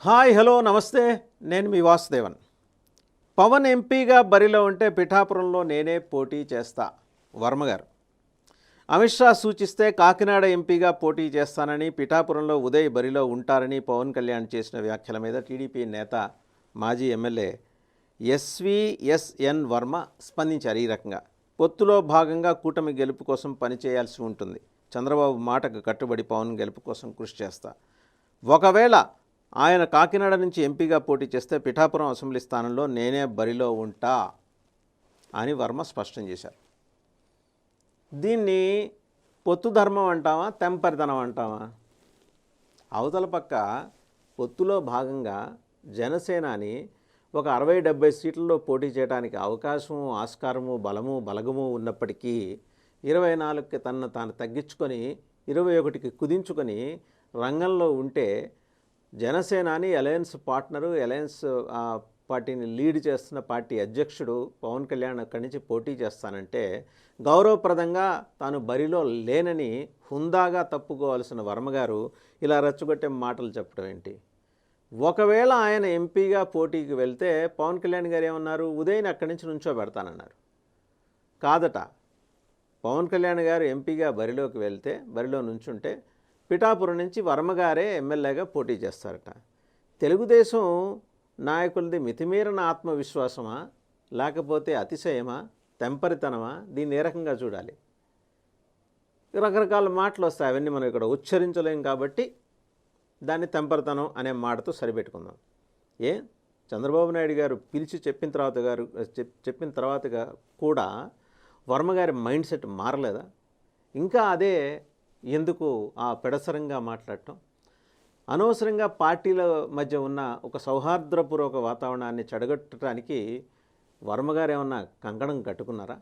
Hi hello నమస్తే. నేను మీ వాసుదేవన్. పవన్ ఎంపీగా బరిలో ఉంటే పిఠాపురంలో నేనే పోటీ చేస్తా వర్మ గారు. అమిత్ షా సూచిస్తే కాకినాడ ఎంపీగా పోటీ చేస్తానని పిఠాపురంలో ఉదయ్ బరిలో ఉంటారని పవన్ కళ్యాణ్ చేసిన వ్యాఖ్యల మీద టీడీపీ నేత మాజీ ఎమ్మెల్యే ఎస్విఎస్ఎన్ వర్మ స్పందించారు ఈ రకంగా. పొత్తులో భాగంగా కూటమి గెలుపు కోసం పనిచేయాల్సి ఉంటుంది. చంద్రబాబు మాటకు కట్టుబడి పవన్ గెలుపు కోసం కృషి చేస్తా. ఒకవేళ ఆయన కాకినాడ నుంచి ఎంపీగా పోటీ చేస్తే పిఠాపురం అసెంబ్లీ స్థానంలో నేనే బరిలో ఉంటా అని వర్మ స్పష్టం చేశారు. దీన్ని పొత్తు ధర్మం అంటావా తెంపరితనం అంటావా? అవతల పక్క పొత్తులో భాగంగా జనసేనాని ఒక అరవై డెబ్బై సీట్లలో పోటీ చేయడానికి అవకాశము ఆస్కారము బలము బలగము ఉన్నప్పటికీ ఇరవై నాలుగుకి తనను తాను తగ్గించుకొని ఇరవై ఒకటికి కుదించుకొని రంగంలో ఉంటే జనసేనాని అలయన్స్ పార్ట్నరు అలయన్స్ పార్టీని లీడ్ చేస్తున్న పార్టీ అధ్యక్షుడు పవన్ కళ్యాణ్ అక్కడి నుంచి పోటీ చేస్తానంటే గౌరవప్రదంగా తాను బరిలో లేనని హుందాగా తప్పుకోవాల్సిన వర్మగారు ఇలా రెచ్చగొట్టే మాటలు చెప్పడం ఏంటి? ఒకవేళ ఆయన ఎంపీగా పోటీకి వెళ్తే పవన్ కళ్యాణ్ గారు ఏమన్నారు? ఉదయని అక్కడి నుంచి నుంచో పెడతానన్నారు. కాదట. పవన్ కళ్యాణ్ గారు ఎంపీగా బరిలోకి వెళ్తే బరిలో నుంచుంటే పిఠాపురం నుంచి వర్మగారే ఎమ్మెల్యేగా పోటీ చేస్తారట. తెలుగుదేశం నాయకులది మితిమీరిన ఆత్మవిశ్వాసమా? లేకపోతే అతిశయమా? తెంపరితనమా? దీన్ని ఏ రకంగా చూడాలి? రకరకాల మాటలు వస్తాయి. అవన్నీ మనం ఇక్కడ ఉచ్చరించలేం కాబట్టి దాన్ని తెంపరితనం అనే మాటతో సరిపెట్టుకుందాం. ఏ? చంద్రబాబు నాయుడు గారు పిలిచి చెప్పిన తర్వాత గారు చెప్పిన తర్వాతగా కూడా వర్మగారి మైండ్ సెట్ మారలేదా? ఇంకా అదే ఎందుకు ఆ పెడసరంగా మాట్లాడటం? అనవసరంగా పార్టీల మధ్య ఉన్న ఒక సౌహార్ద్రపూర్వక వాతావరణాన్ని చెడగొట్టడానికి వర్మగారు ఏమన్నా కంకణం కట్టుకున్నారా?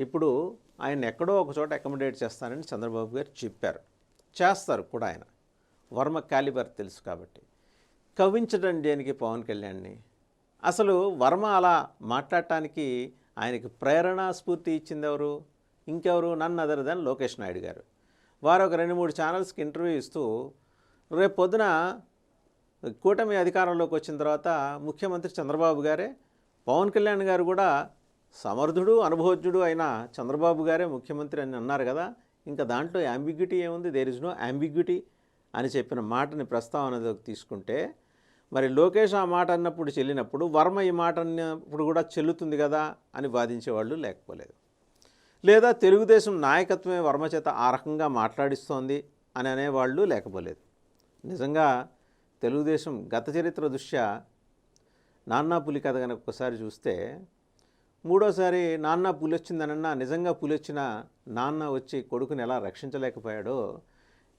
ఇప్పుడు ఆయన ఎక్కడో ఒక చోట అకామిడేట్ చేస్తానని చంద్రబాబు గారు చెప్పారు. చేస్తారు కూడా ఆయన. వర్మ కాలిబర్ తెలుసు కాబట్టి. కవ్వించడం దేనికి పవన్ కళ్యాణ్ని? అసలు వర్మ అలా మాట్లాడటానికి ఆయనకి ప్రేరణ స్ఫూర్తి ఇచ్చింది ఎవరు ఇంకెవరు? నన్ను అదర్ దాన్ లోకేష్ నాయుడు గారు. వారు ఒక రెండు మూడు ఛానల్స్కి ఇంటర్వ్యూ ఇస్తూ రేపు పొద్దున కూటమి అధికారంలోకి వచ్చిన తర్వాత ముఖ్యమంత్రి చంద్రబాబు గారే పవన్ కళ్యాణ్ గారు కూడా సమర్థుడు అనుభవజ్ఞుడు అయిన చంద్రబాబు గారే ముఖ్యమంత్రి అని అన్నారు కదా. ఇంకా దాంట్లో యాంబిగ్యూటీ ఏముంది? దేర్ ఇస్ నో యాంబిగ్యూటీ అని చెప్పిన మాటని ప్రస్తావనలోకి తీసుకుంటే మరి లోకేష్ ఆ మాట అన్నప్పుడు చెల్లినప్పుడు వర్మ ఈ మాట అన్నప్పుడు కూడా చెల్లుతుంది కదా అని వాదించేవాళ్ళు లేకపోలేదు. లేదా తెలుగుదేశం నాయకత్వమే వర్మ చేత ఆ రకంగా మాట్లాడిస్తోంది అని అనేవాళ్ళు లేకపోలేదు. నిజంగా తెలుగుదేశం గత చరిత్ర దృష్ట్యా నాన్నా పులి కథ కనుక ఒకసారి చూస్తే మూడోసారి నాన్న పులి వచ్చిందనన్నా నిజంగా పులి వచ్చిన నాన్న వచ్చి కొడుకుని ఎలా రక్షించలేకపోయాడో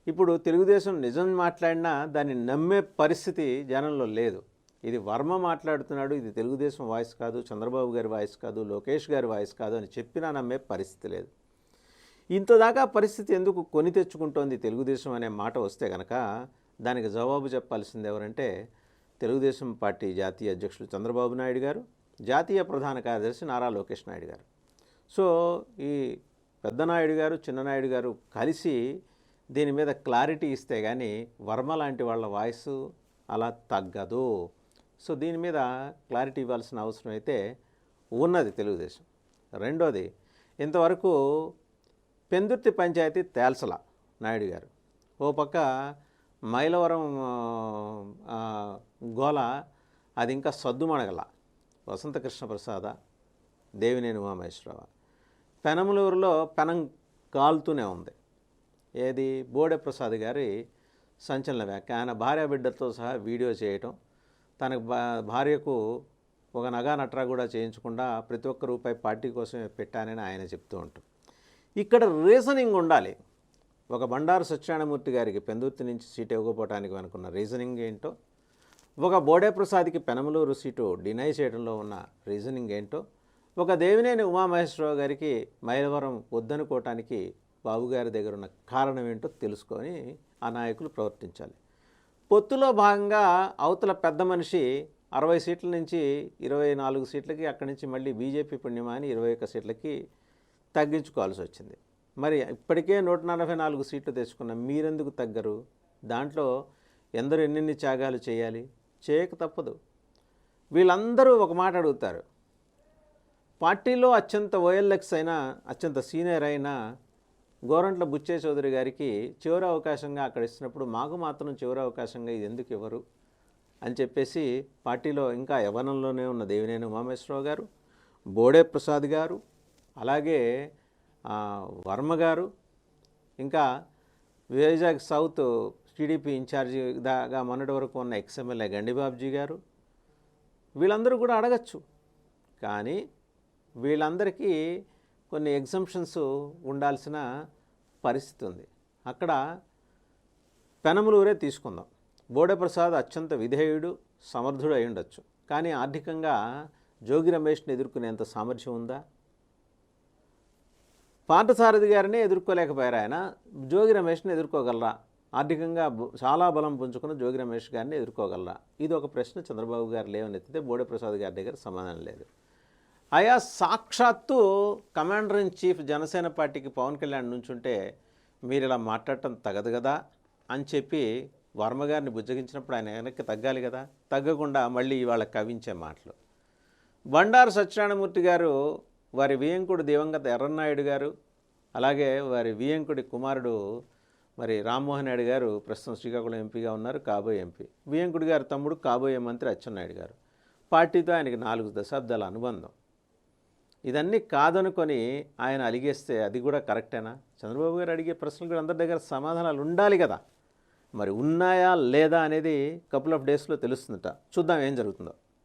ఇప్పుడు తెలుగుదేశం నిజం మాట్లాడినా దాన్ని నమ్మే పరిస్థితి జనంలో లేదు. ఇది వర్మ మాట్లాడుతున్నాడు ఇది తెలుగుదేశం వాయిస్ కాదు చంద్రబాబు గారి వాయిస్ కాదు లోకేష్ గారి వాయిస్ కాదు అని చెప్పినా నమ్మే పరిస్థితి లేదు. ఇంతదాకా పరిస్థితి ఎందుకు కొని తెచ్చుకుంటోంది తెలుగుదేశం అనే మాట వస్తే కనుక దానికి జవాబు చెప్పాల్సింది ఎవరంటే తెలుగుదేశం పార్టీ జాతీయ అధ్యక్షులు చంద్రబాబు నాయుడు గారు జాతీయ ప్రధాన కార్యదర్శి నారా లోకేష్ నాయుడు గారు. సో ఈ పెద్దనాయుడు గారు చిన్న నాయుడు గారు కలిసి దీని మీద క్లారిటీ ఇస్తే కానీ వర్మ లాంటి వాళ్ళ వాయిస్ అలా తగ్గదు. సో దీని మీద క్లారిటీ ఇవ్వాల్సిన అవసరం అయితే ఉన్నది తెలుగుదేశం. రెండోది ఇంతవరకు పెందుర్తి పంచాయతీ తేల్సల నాయుడు గారు. ఓ పక్క మైలవరం గోల అది ఇంకా సద్దుమణగల వసంత కృష్ణ ప్రసాద దేవినేని ఉమామహేశ్వరరావు. పెనమలూరులో పెనం కాలుతూనే ఉంది. ఏది? బోడెప్రసాద్ గారి సంచలన వ్యాఖ్య. ఆయన భార్యాబిడ్డతో సహా వీడియో చేయటం తన భార్యకు ఒక నగా నట్రా కూడా చేయించకుండా ప్రతి ఒక్క రూపాయి పార్టీ కోసమే పెట్టానని ఆయన చెప్తూ ఉంటాం. ఇక్కడ రీజనింగ్ ఉండాలి. ఒక బండారు సత్యనారాయణమూర్తి గారికి పెందుర్తి నుంచి సీటు ఇవ్వకపోవటానికి అనుకున్న రీజనింగ్ ఏంటో ఒక బోడే ప్రసాద్కి పెనమలూరు సీటు డినై చేయడంలో ఉన్న రీజనింగ్ ఏంటో ఒక దేవినేని ఉమామహేశ్వరరావు గారికి మైలవరం వద్దనుకోవటానికి బాబుగారి దగ్గర ఉన్న కారణం ఏంటో తెలుసుకొని ఆ నాయకులు ప్రవర్తించాలి. పొత్తులో భాగంగా అవతల పెద్ద మనిషి అరవై సీట్ల నుంచి ఇరవై నాలుగు సీట్లకి అక్కడి నుంచి మళ్ళీ బీజేపీ పుణ్యమాని ఇరవై ఒక్క సీట్లకి తగ్గించుకోవాల్సి వచ్చింది. మరి ఇప్పటికే నూట నలభై నాలుగు సీట్లు తెచ్చుకున్న మీరెందుకు తగ్గరు? దాంట్లో ఎందరూ ఎన్నెన్ని త్యాగాలు చేయాలి? చేయక తప్పదు. వీళ్ళందరూ ఒక మాట అడుగుతారు. పార్టీలో అత్యంత ఓఎల్ఎక్స్ అయినా అత్యంత సీనియర్ అయినా గోరంట్ల బుచ్చే చౌదరి గారికి చివరి అవకాశంగా అక్కడ ఇచ్చినప్పుడు మాకు మాత్రం చివరి అవకాశంగా ఇది ఎందుకు ఇవ్వరు అని చెప్పేసి పార్టీలో ఇంకా యవనంలోనే ఉన్న దేవినేని ఉమామేశ్వరరావు గారు బోడే ప్రసాద్ గారు అలాగే వర్మ గారు ఇంకా వైజాగ్ సౌత్ టీడీపీ ఇన్ఛార్జిగా మొన్నటి వరకు ఉన్న ఎక్స్ఎమ్మెల్యే గండిబాబ్జీ గారు వీళ్ళందరూ కూడా అడగచ్చు. కానీ వీళ్ళందరికీ కొన్ని ఎగ్జంప్షన్స్ ఉండాల్సిన పరిస్థితి ఉంది అక్కడ పెనమలూరే తీసుకుందాం. బోడప్రసాద్ అత్యంత విధేయుడు సమర్థుడు అయి ఉండొచ్చు. కానీ ఆర్థికంగా జోగి రమేష్ని ఎదుర్కొనేంత సామర్థ్యం ఉందా? పార్థసారథి గారిని ఎదుర్కోలేకపోయారు ఆయన? జోగి రమేష్ని ఎదుర్కోగలరా? ఆర్థికంగా చాలా బలం పుంజుకున్న జోగి రమేష్ గారిని ఎదుర్కోగలరా? ఇది ఒక ప్రశ్న చంద్రబాబు గారు లేవనెత్తితే బోడే ప్రసాద్ గారి దగ్గర సమాధానం లేదు. ఆయా సాక్షాత్తు కమాండర్ ఇన్ చీఫ్ జనసేన పార్టీకి పవన్ కళ్యాణ్ నుంచుంటే మీరు ఇలా మాట్లాడటం తగదు కదా అని చెప్పి వర్మ గారిని బుజ్జగించినప్పుడు ఆయన వెనక్కి తగ్గాలి కదా. తగ్గకుండా మళ్ళీ ఇవాళ కవించే మాటలు. బండారు సత్యనారాయణమూర్తి గారు వారి వియంకుడు దివంగత ఎర్రన్నాయుడు గారు అలాగే వారి వియంకుడి కుమారుడు మరి రామ్మోహన్ నాయుడు గారు ప్రస్తుతం శ్రీకాకుళం ఎంపీగా ఉన్నారు కాబోయే ఎంపీ. వియంకుడి గారు తమ్ముడు కాబోయే మంత్రి అచ్చెన్నాయుడు గారు. పార్టీతో ఆయనకి నాలుగు దశాబ్దాల అనుబంధం. ఇదన్నీ కాదనుకొని ఆయన అలిగేస్తే అది కూడా కరెక్టేనా? చంద్రబాబు గారు అడిగే ప్రశ్నలు కూడా అందరి దగ్గర సమాధానాలు ఉండాలి కదా. మరి ఉన్నాయా లేదా అనేది కపుల్ ఆఫ్ డేస్లో తెలుస్తుందట. చూద్దాం ఏం జరుగుతుందో.